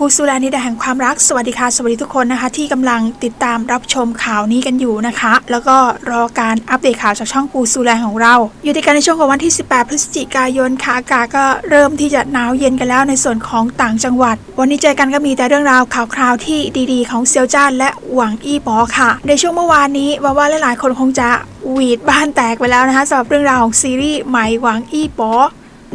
กูซูแลนิดาแห่งความรักสวัสดีค่ะ สวัสดีทุกคนนะคะ ที่กำลังติดตามรับชมข่าวนี้กันอยู่นะคะ แล้วก็รอการอัปเดตข่าวจากช่องกูซูแลของเรา อยู่ในกันในช่วงของวันที่ 18 พฤศจิกายนค่ะอากาศก็เริ่มที่จะหนาวเย็นกันแล้วในส่วนของต่างจังหวัด วันนี้เจอกันก็มีแต่เรื่องราวข่าวคราวที่ดีๆ ของเซียวจ้านและหวังอี้ปอค่ะ ในช่วงเมื่อวานนี้ว่าว่าหลายๆคนคงจะหวีดบ้านแตกไปแล้วนะคะสำหรับเรื่องราวของซีรีส์ใหม่หวังอี้ปอ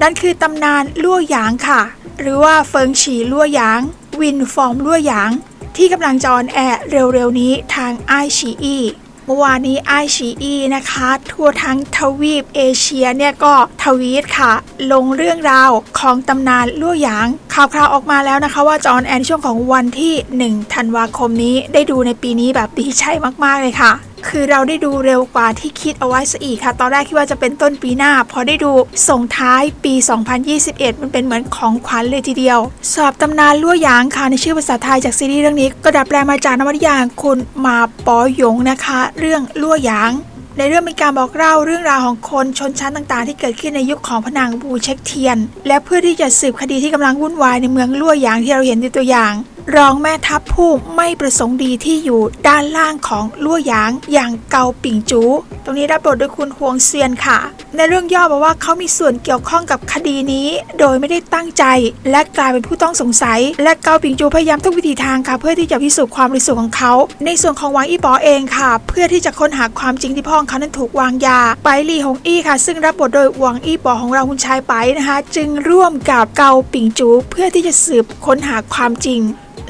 นั่นคือตำนานลั่วหยางค่ะ หรือว่าเฟิงฉีลั่วหยาง วินฟอร์มลั่วหยาง ที่กำลังจะออนแอร์เร็วๆนี้ทางไอชีอีเมื่อวานนี้ไอชีอีนะคะ ทั่วทั้งทวีปเอเชียเนี่ยก็ทวีตค่ะ ลงเรื่องราวของตำนานลั่วหยาง ข่าวคราวออกมาแล้วนะคะ ว่าจอนแอร์ในช่วงของวันที่ 1 ธันวาคมนี้ได้ดูในปีนี้แบบดีใจมากๆเลยค่ะ คือเราได้ดูเร็วกว่าที่คิดเอาไว้ซะอีกค่ะ ตอนแรกคิดว่าจะเป็นต้นปีหน้า พอได้ดูส่งท้ายปี 2021 มันเป็นเหมือนของขวัญเลยทีเดียว สอบตำนานลั่วยางค่ะในชื่อภาษาไทยจากซีรีส์เรื่องนี้ ก็ดัดแปลงมาจากนวนิยายของคุณมาปอหยงนะคะ เรื่องลั่วยางในเรื่องเป็นการบอกเล่าเรื่องราวของคนชนชั้นต่างๆ ที่เกิดขึ้นในยุคของพนางบูเช็คเทียน และเพื่อที่จะสืบคดีที่กำลังวุ่นวายในเมืองลั่วหยางที่เราเห็นในตัวอย่าง รองแม่ทัพผู้ไม่ประสงค์ดีที่อยู่ด้านล่างของลั่วหยางอย่างเกาปิ่งจูตรงนี้รับบทโดยคุณฮวงเซียนค่ะ ในเรื่องย่อบอกว่าเขามีส่วนเกี่ยวข้องกับคดีนี้ โดยไม่ได้ตั้งใจ และกลายเป็นผู้ต้องสงสัย และเกาปิงจูพยายามทุกวิธีทางค่ะ เพื่อที่จะพิสูจน์ความบริสุทธิ์ของเขา ในส่วนของหวางอี้ป๋อเองค่ะ เพื่อที่จะค้นหาความจริงที่พ่อของเขานั้นถูกวางยา ไปหลี่หงอี้ค่ะ ซึ่งรับบทโดยหวางอี้ป๋อของเราคุณชายไปนะคะ จึงร่วมกับเกาปิงจูเพื่อที่จะสืบค้นหาความจริง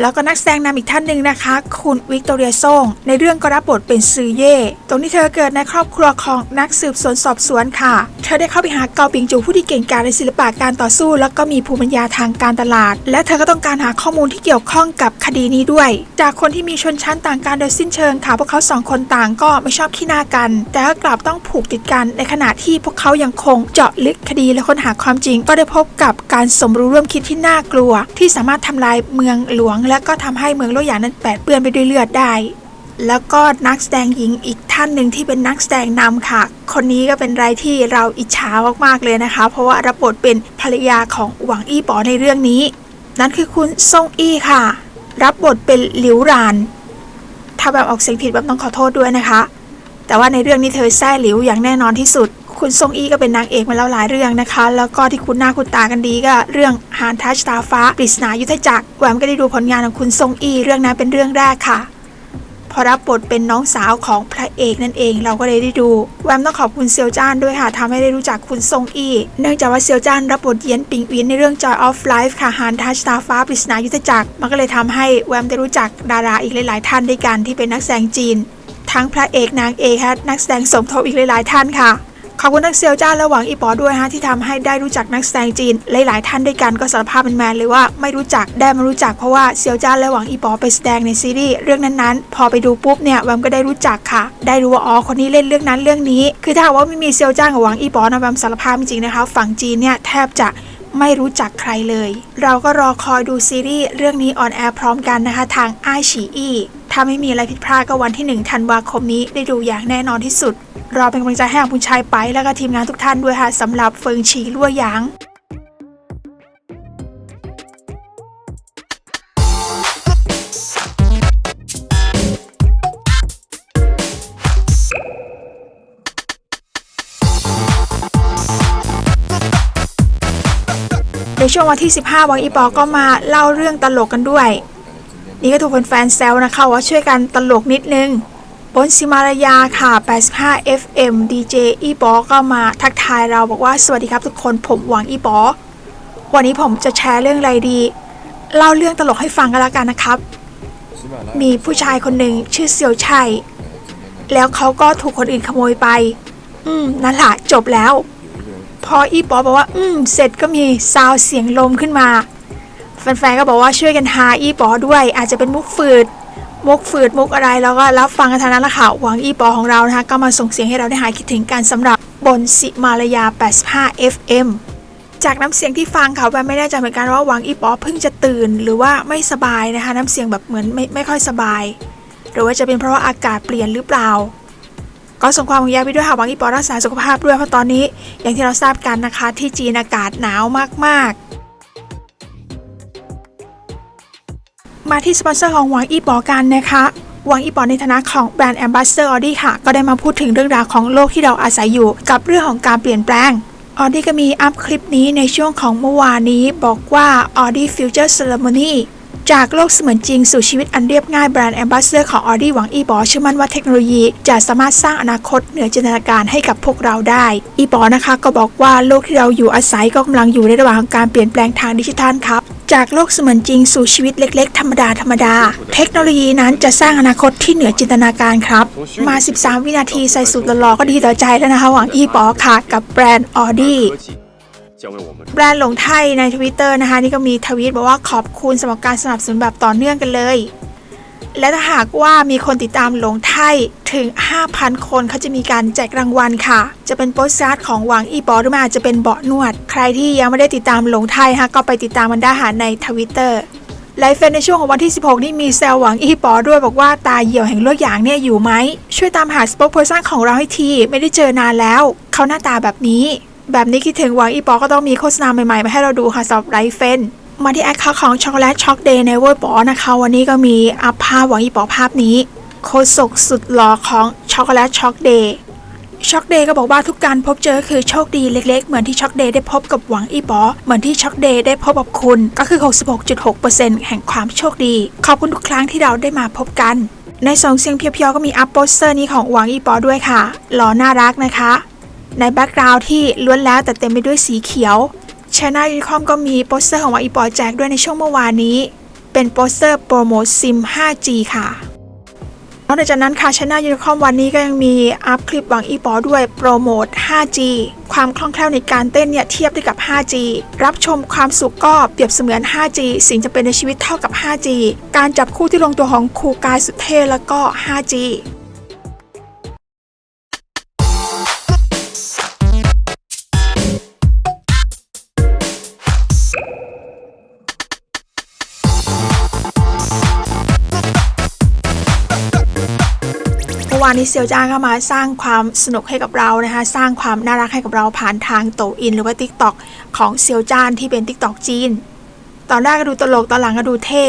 แล้วก็นักแสดงนำอีกท่านหนึ่งนะคะ คุณวิกตอเรียซ่งในเรื่องก็รับบทเป็นซือเย่ ตรงนี้เธอเกิดในครอบครัวของนักสืบสวนสอบสวนค่ะ เธอได้เข้าไปหาเกาปิงจูผู้ที่เก่งกาจในศิลปะการต่อสู้ แล้วก็มีภูมิปัญญาทางการตลาด และเธอก็ต้องการหาข้อมูลที่เกี่ยวข้องกับคดีนี้ด้วย จากคนที่มีชนชั้นต่างกันโดยสิ้นเชิงค่ะพวกเขาสองคนต่างก็ไม่ชอบขี้หน้ากัน แต่ก็กลับต้องผูกติดกันในขณะที่พวกเขายังคงเจาะลึกคดีและค้นหาความจริง ก็ได้พบกับการสมรู้ร่วมคิดที่น่ากลัว ที่สามารถทำลายเมืองหลวงและก็ทำให้เมืองโลหยางนั้นแปดเปื้อนไปด้วยเลือดได้ แล้วก็นักแสดงหญิงอีกท่านหนึ่งที่เป็นนักแสดงนำค่ะ คนนี้ก็เป็นรายที่เราอิจฉามากๆเลยนะคะ เพราะว่ารับบทเป็นภรรยาของหวังอี้ป๋อในเรื่องนี้ นั่นคือคุณซ่งอี้ค่ะ รับบทเป็นหลิวราน ถ้าแบบออกเสียงผิดแบบต้องขอโทษด้วยนะคะ แต่ว่าในเรื่องนี้เธอแซ่หลิวอย่างแน่นอนที่สุด คุณซงอี้ก็เป็นนางเอกมาแล้วหลายเรื่องนะคะ แล้วก็ที่คุณหน้าคุณตากันดีก็เรื่องหานทัชตาฟ้าปริศนายุทธจักรแหวมก็ได้ดูผลงานของคุณซงอี้เรื่องนั้นเป็นเรื่องแรกค่ะพอรับบทเป็นน้องสาวของพระเอกนั่นเองเราก็เลยได้ดู แวมต้องขอบคุณเซียวจ้านด้วยค่ะทำให้ได้รู้จักคุณซงอี้ เนื่องจากว่าเซียวจ้านรับบทเยียนปิงอินในเรื่อง Joy of Life ค่ะฮานทัชตาฟ้าปริศนายุทธจักร มันก็เลยทำให้แวมได้รู้จักดาราอีกหลาย ๆ ท่านด้วยกันที่เป็นนักแสดงจีน ทั้งพระเอกนางเอกนักแสดงสมทบอีกหลาย ๆ ท่านค่ะ ขอบคุณนักเซียวจ้าและหวังอีปอด้วยฮะที่ทำให้ได้รู้จักนักแสดงจีนหลายๆท่านด้วยกันก็สารภาพเป็นแมนเลยว่าไม่รู้จักได้มารู้จักเพราะว่าเซียวจ้าและหวังอีปอไปแสดงในซีรีส์เรื่องนั้นๆ พอไปดูปุ๊บเนี่ยแวมก็ได้รู้จักค่ะ ได้รู้ว่าอ๋อคนนี้เล่นเรื่องนั้นเรื่องนี้ คือถ้าว่าไม่มีเซียวจ้านกับหวังอีปอนะแวมสารภาพจริงๆนะคะ ฝั่งจีนเนี่ยแทบจะไม่รู้จักใครเลย เราก็รอคอยดูซีรีส์เรื่องนี้ออนแอร์พร้อมกันนะคะทางไอฉีอี ถ้าไม่มีอะไรผิดพลาดก็วันที่1ธันวาคมนี้ได้ดูอย่างแน่นอนที่สุด รอเป็นกำลังใจให้กับคุณชายไป แล้วก็ทีมงานทุกท่านด้วยค่ะสำหรับเฟิงฉีลั่วหยางในช่วงวันที่ 15 วังอีปอก็มาเล่าเรื่องตลกกันด้วย นี่ก็ถูกแฟนๆแซวนะคะว่าช่วยกันตลกนิดนึงบนซิมารยาค่ะ 85 FM DJ อีปอก็มาทักทายเราบอกว่าสวัสดีครับทุกคนผมหวังอีปอวันนี้ผมจะแชร์เรื่องอะไรดี เล่าเรื่องตลกให้ฟังกันแล้วกันนะครับ มีผู้ชายคนหนึ่งชื่อเซียวชัย แล้วเขาก็ถูกคนอื่นขโมยไป อืม นั่นแหละจบแล้ว พออีปอบอกว่า อืม เสร็จก็มีซาวเสียงลมขึ้นมา แฟนๆก็บอกว่าช่วยกันหาอีปอด้วย อาจจะเป็นมุกฝืดมุกฝืดมุกอะไรแล้วก็รับฟังกันทางนั้นละค่ะหวังอีปอของเรานะคะก็มาส่งเสียงให้เราได้หายคิดถึงกันสำหรับบนสิมาลายา 85 FM จากน้ำเสียงที่ฟังค่ะแวมไม่แน่ใจเหมือนกันว่าหวังอีปอเพิ่งจะตื่น หรือว่าไม่สบายนะคะ น้ำเสียงแบบเหมือนไม่ไม่ค่อยสบาย หรือว่าจะเป็นเพราะว่าอากาศเปลี่ยนหรือเปล่า ก็ส่งความห่วงใยไปด้วยค่ะหวังอีปอรักษาสุขภาพด้วยเพราะตอนนี้อย่างที่เราทราบกันนะคะ ที่จีนอากาศหนาวมาก มาที่สปอนเซอร์ของหวังอีปอกันนะคะหวังอีปอในฐานะของแบรนด์แอมบาสเดอร์ออดี้ค่ะ ก็ได้มาพูดถึงเรื่องราวของโลกที่เราอาศัยอยู่ กับเรื่องของการเปลี่ยนแปลงออดี้ก็มีอัพคลิปนี้ในช่วงของเมื่อวานนี้บอกว่า Audi Future Ceremony จากโลกเสมือนจริงสู่ชีวิตอันเรียบง่ายแบรนด์แอมบาสเดอร์ของ Audi หวังอีปอเชื่อมั่นว่าเทคโนโลยีจะสามารถสร้างอนาคตเหนือจินตนาการให้กับพวกเราได้ อีปอนะคะก็บอกว่าโลกที่เราอยู่อาศัยก็กำลังอยู่ในระหว่างการเปลี่ยนแปลงทางดิจิทัลครับ จากโลกเสมือนจริงสู่ชีวิตเล็กๆ ธรรมดาธรรมดา เทคโนโลยีนั้นจะสร้างอนาคตที่เหนือจินตนาการครับ มา 13 วินาทีใส่สูตรหล่อๆก็ดีต่อใจแล้วนะคะ หวังอีปอค่ะ กับแบรนด์ออดี้แบรนด์หลงไทยในทวิตเตอร์นะคะ นี่ก็มีทวิตบอกว่าขอบคุณสำหรับการสนับสนุนแบบต่อเนื่องกันเลย และถ้าหากว่ามีคนติดตามหลงไทยถึง 5,000 คนเขาจะมีการแจกรางวัลค่ะ จะเป็นโปสการ์ดของหวังอีบอหรือมันอาจจะเป็นเบาะนวด ใครที่ยังไม่ได้ติดตามหลงไทยฮะก็ไปติดตามมันได้หาในทวิตเตอร์ไลฟ์เฟนในช่วงของวันที่ 16 นี่มีแซวหวังอีปอด้วยบอกว่าตาเหี่ยวแห่งโลกอย่างเนี่ยอยู่ไหม ช่วยตามหาสปอคเพอร์ซันของเราให้ที ไม่ได้เจอนานแล้ว เขาหน้าตาแบบนี้ แบบนี้คิดถึงหวังอีปอก็ต้องมีโฆษณาใหม่ๆ มาให้เราดูค่ะสำหรับไลฟ์เฟน มาที่แอคเคาท์ของช็อกโกแลตช็อกเดย์ในเวอร์ปอนะคะ วันนี้ก็มีอัพภาพหวังอีปอภาพนี้ โคศกสุดหล่อของช็อกโกแลตช็อกเดย์ช็อกเดย์ก็บอกว่าทุกการพบเจอคือโชคดีเล็กๆ เหมือนที่ช็อกเดย์ได้พบกับหวังอีปอเหมือนที่ช็อกเดย์ได้พบกับคุณ ก็คือ 66.6%แห่งความโชคดี ขอบคุณทุกครั้งที่เราได้มาพบกัน ในสองเสียงเพียวๆก็มีอัพโปสเตอร์นี้ของหวังอีปอด้วยค่ะหล่อน่ารักนะคะ ในแบ็กกราวด์ที่ล้วนแล้วแต่เต็มไปด้วยสีเขียว ช n นายูนิคอมก็มีโปสเตอร์ของวังอีปอแจกด้วยในช่วงเมื่อวานนี้ เป็นโปสเตอร์โปรโมทซิม 5G ค่ะนอกจากนั้นค่ะช n นายูนิคอมวันนี้ก็ยังมีอัพคลิปหวังอีปอด้วยโปรโมท 5G ความคล่องแคล่วในการเต้นเนี่ยเทียบได้กับ 5G รับชมความสุขก็เปรียบเสมือน 5G สิ่งจะเป็นในชีวิตเท่ากับ 5G การจับคู่ที่ลงตัวของครูกายสุดเท่แล้วก็ 5G วานนี้เซียวจ้างก็มาสร้างความสนุกให้กับเรานะคะ สร้างความน่ารักให้กับเราผ่านทางโตอิน หรือว่า TikTok ของเซียวจ้านที่เป็น TikTok จีน ตอนแรกก็ดูตลกตอนหลังก็ดูเท่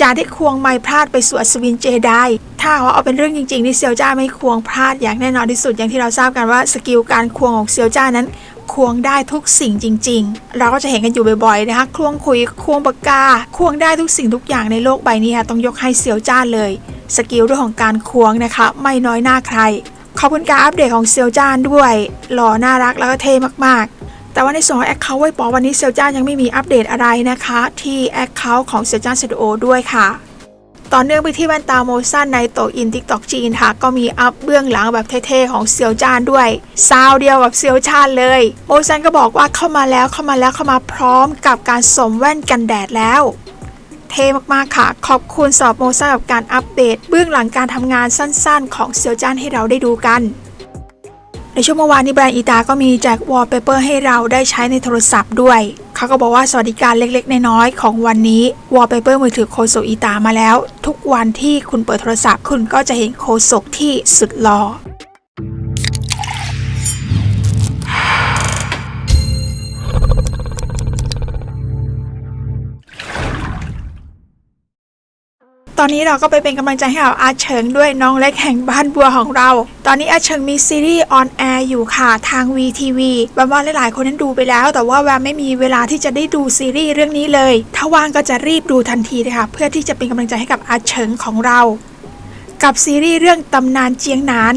จาได้ควงไม้พลาดไปสู่อัศวินเจไดถ้าว่าเอาเป็นเรื่องจริงๆนี่เซียวจ้าไม่ควงพลาดอย่างแน่นอนที่สุดอย่างที่เราทราบกันว่าสกิลการควงของเซียวจ้านั้น ควงได้ทุกสิ่งจริง ๆ เราก็จะเห็นกันอยู่บ่อยๆนะคะควงคุยควงปากกา ควงได้ทุกสิ่งทุกอย่างในโลกใบนี้ค่ะต้องยกให้เซียวจ้าเลย สกิลเรื่องของการควงนะคะ ไม่น้อยหน้าใคร ขอบคุณการอัปเดตของเซียวจ้านด้วยหล่อน่ารักแล้วก็เท่มากๆ แต่ว่าในส่วนของแอคเคาท์ไว้ปอวันนี้เซียวจ้านยังไม่มีอัปเดตอะไรนะคะ ที่แอคเคาท์ของเซียวจ้านสตูดิโอด้วยค่ะต่อเนื่องไปที่แว่นตาโมชั่นในโตอินทิกตอกจีนค่ะ ก็มีอัพเบื้องหลังแบบเท่ๆของเซียวจ้านด้วยซาวเดียวกับเซียวจ้านเลยโมชั่นก็บอกว่าเข้ามาแล้วเข้ามาแล้วเข้ามาพร้อมกับการสวมแว่นกันแดดแล้ว เท่มากๆค่ะ ขอบคุณสำหรับโมซ่ากับการอัปเดต เบื้องหลังการทำงานสั้นๆ ของเซียวจ้านให้เราได้ดูกันในช่วงเมื่อวานนี้แบรนด์อีตาก็มีแจกวอลเปเปอร์ให้เราได้ใช้ในโทรศัพท์ด้วย เขาก็บอกว่าสวัสดิการเล็กๆ น้อยๆของวันนี้วอลเปเปอร์มือถือโคโซอีตามาแล้ว ทุกวันที่คุณเปิดโทรศัพท์ คุณก็จะเห็นโคโซที่สุดหล่อ ตอนนี้เราก็ไปเป็นกำลังใจให้กับอาเฉิงด้วยน้องเล็กแห่งบ้านบัวของเรา ตอนนี้อาเฉิงมีซีรีส์ออนแอร์อยู่ค่ะทาง VTV แวมว่าหลายๆคนนั้นดูไปแล้ว แต่ว่าแวมไม่มีเวลาที่จะได้ดูซีรีส์เรื่องนี้เลย ถ้าว่างก็จะรีบดูทันทีเลยค่ะเพื่อที่จะเป็นกำลังใจให้กับอาเฉิงของเรา กับซีรีส์เรื่องตำนานเจียงหนาน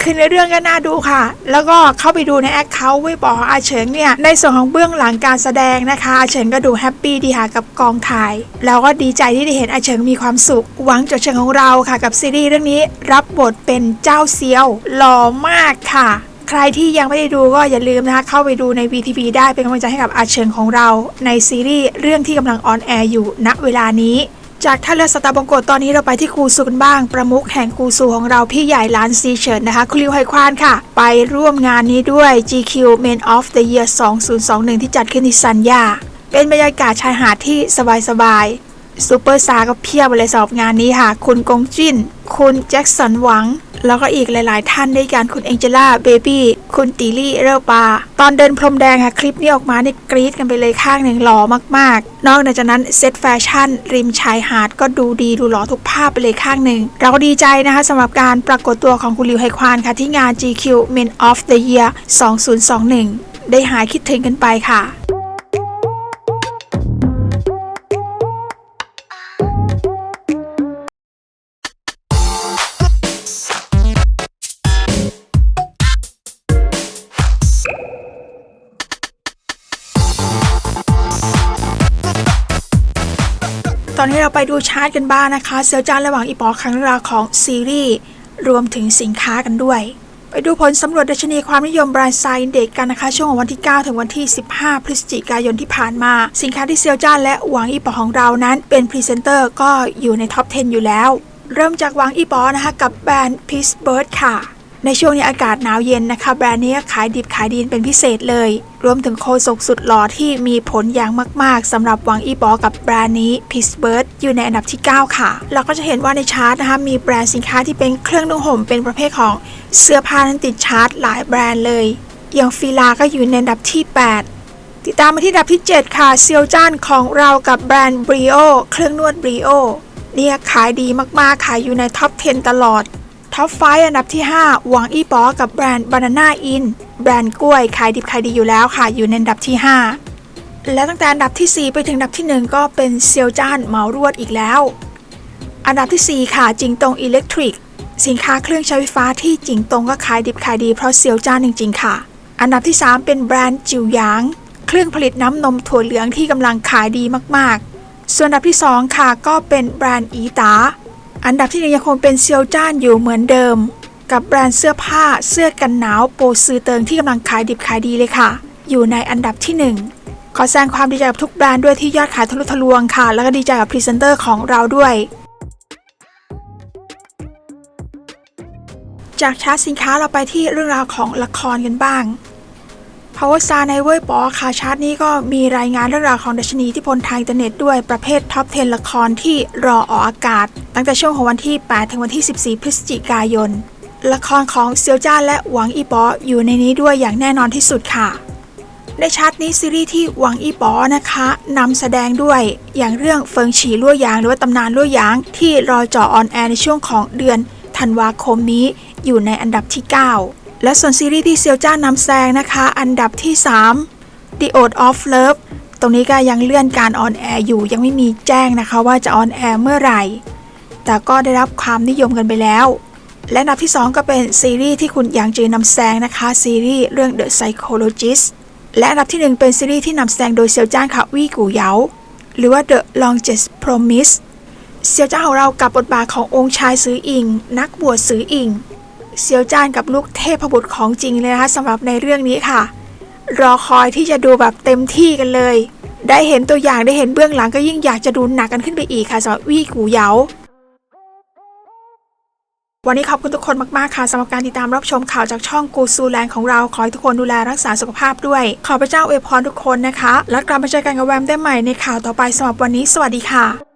คือในเรื่องก็น่าดูค่ะ แล้วก็เข้าไปดูในแอคเคาท์เว็บของอาเฉิงเนี่ย ในส่วนของเบื้องหลังการแสดงนะคะอาเฉิงก็ดูแฮปปี้ดีค่ะกับกองถ่าย แล้วก็ดีใจที่ได้เห็นอาเฉิงมีความสุข หวังจดเฉิงของเราค่ะกับซีรีส์เรื่องนี้รับบทเป็นเจ้าเซียวหล่อมากค่ะใครที่ยังไม่ได้ดูก็อย่าลืมนะคะ เข้าไปดูใน VTV ได้เป็นกำลังใจให้กับอาเฉิงของเรา ในซีรีส์เรื่องที่กำลังออนแอร์อยู่ณเวลานี้ จากท่าเรือสตาร์บงโกตตอนนี้เราไปที่คูซูกันบ้าง ประมุขแห่งคูซูของเราพี่ใหญ่ล้านซีเฉินนะคะ คุณลิวไฮควานค่ะ ไปร่วมงานนี้ด้วย GQ Men of the Year 2021 ที่จัดขึ้นที่ซันยา เป็นบรรยากาศชายหาดที่สบายๆซูเปอร์สตาร์ก็เพียบเลยสำหรับงานนี้ค่ะ คุณกงจิน คุณแจ็คสันหวัง แล้วก็อีกหลาย ๆ ท่านด้วยกันคุณเองเจล่าเบบี้คุณตีลี่เรลปาตอนเดินพรมแดงค่ะคลิปนี้ออกมาเนี่ยกรี๊ดกันไปเลยข้างหนึ่งหล่อมาก ๆ นอกจากนั้นเซตแฟชั่น ริมชายหาดก็ดูดีดูหล่อทุกภาพไปเลยข้างหนึ่งเราก็ดีใจนะคะสำหรับการปรากฏตัวของคุณลิวไฮควานค่ะที่งาน GQ Men of the Year 2021 ได้หายคิดถึงกันไปค่ะ ดูชาร์ตกันบ้างนะคะ เซียวจานระหว่างอีปอครั้งราของซีรีส์รวมถึงสินค้ากันด้วย ไปดูผลสำรวจดัชนีความนิยมแบรนด์ไซน์เด็กกันนะคะ ช่วงวันที่ 9 ถึงวันที่ 15 พฤศจิกายนที่ผ่านมา สินค้าที่เซียวจานและหวังอีปอของเรานั้น เป็นพรีเซนเตอร์ก็อยู่ในท็อป 10 อยู่แล้ว เริ่มจากหวังอีปอนะคะกับแบรนด์ Peace Bird ค่ะ ในช่วงนี้อากาศหนาวเย็นนะคะ แบรนด์นี้ขายดิบขายดีเป็นพิเศษเลย รวมถึงโคศกสุดหล่อที่มีผลอย่างมาก ๆสำหรับหวังอีปอกับแบรนด์นี้ p i s b i r d อยู่ในอันดับที่ 9 ค่ะ เราก็จะเห็นว่าในชาร์ตนะคะมีแบรนด์สินค้าที่เป็นเครื่องนุ่งห่มเป็นประเภทของเสื้อผ้านั้นติดชาร์ตหลายแบรนด์เลย อย่างฟิลาก็อยู่ในอันดับที่ 8ติดตามมาที่อันดับที่ 7 ค่ะเซียวจ้านของเรากับแบรนด์ Brio เครื่องนวด Brio เนี่ยขายดีมากๆ ขายอยู่ในท็อป 10 ตลอด ท็อปไฟอันดับที่ 5 หวังอีป๋อกับแบรนด์ Banana In แบรนด์กล้วยขายดิบขายดีอยู่แล้วค่ะ อยู่ในอันดับที่ 5 และตั้งแต่อันดับที่ 4 ไปถึงอันดับที่ 1 ก็เป็นเซียวจ้านเหมารวดอีกแล้ว อันดับทีสี่ 4 ค่ะ จิงตงอิเล็กทริก สินค้าเครื่องใช้ไฟฟ้าที่จิงตงก็ขายดิบขายดีเพราะเซียวจ้านจริง ๆ ค่ะ อันดับที่ 3 เป็นแบรนด์จิวหยาง เครื่องผลิตน้ำนมถั่วเหลืองที่กำลังขายดีมากๆ ส่วนอันดับที่ 2 ค่ะก็เป็นแบรนด์อีตา อันดับที่หนึ่งยังคงเป็นเซียวจ้านอยู่เหมือนเดิม กับแบรนด์เสื้อผ้าเสื้อกันหนาวโปซือเติงที่กำลังขายดิบขายดีเลยค่ะ อยู่ในอันดับที่หนึ่งขอแสดงความดีใจกับทุกแบรนด์ด้วยที่ยอดขายทะลุทะลวงค่ะ แล้วก็ดีใจกับพรีเซนเตอร์ของเราด้วยจากชาร์ตสินค้าเราไปที่เรื่องราวของละครกันบ้าง Power Star ในเว่ยปอค่ะชาร์ตนี้ก็มีรายงานเรื่องราวของดัชนีที่พลทางอินเทอร์เน็ตด้วยประเภทท็อป 10 ละครที่รอออกอากาศ ตั้งแต่ช่วงของวันที่ 8 ถึงวันที่ 14 พฤศจิกายน ละครของเซียวจ้าและหวังอีปออยู่ในนี้ด้วยอย่างแน่นอนที่สุดค่ะ ในชาร์ตนี้ซีรีส์ที่หวังอีปอนะคะนำแสดงด้วยอย่างเรื่องเฟิงฉีลั่วยางหรือว่าตำนานลั่วยางที่รอจ่อออนแอร์ในช่วงของเดือนธันวาคมนี้อยู่ในอันดับที่ 9 และส่วนซีรีส์ที่เซียวจ้านำแซงนะคะ อันดับที่ 3 The o a t of Love ตรงนี้ก็ยังเลื่อนการออนแอร์อยู่ยังไม่มีแจ้งนะคะว่าจะออนแอร์เมื่อไหร่ แต่ก็ได้รับความนิยมกันไปแล้ว และอันดับที่ 2 ก็เป็นซีรีส์ที่คุณหยางจือนำแซงนะคะ ซีรีส์เรื่อง The Psychologist และอันดับที่ 1 เป็นซีรีส์ที่นำแสดงโดยเซียวจ้านค่ะวี่กูเยาหรือว่า The Longest Promise เซียวจ้านของเรากับบทบาทขององค์ชายซื้ออิง นักบวชซื้ออิง เซียวจ้านกับลูกเทพบุตรของจริงเลยนะคะสำหรับในเรื่องนี้ค่ะ รอคอยที่จะดูแบบเต็มที่กันเลย ได้เห็นตัวอย่างได้เห็นเบื้องหลังก็ยิ่งอยากจะดูหนักกันขึ้นไปอีกค่ะสำหรับวี่กูเหยาวันนี้ขอบคุณทุกคนมาก ๆ ค่ะสำหรับการติดตามรับชมข่าวจากช่องกูซูแลนของเรา ขอให้ทุกคนดูแลรักษาสุขภาพด้วย ขอพระเจ้าอวยพรทุกคนนะคะ แล้วกลับมาเจอกันกับแวมได้ใหม่ในข่าวต่อไปสำหรับวันนี้ สวัสดีค่ะ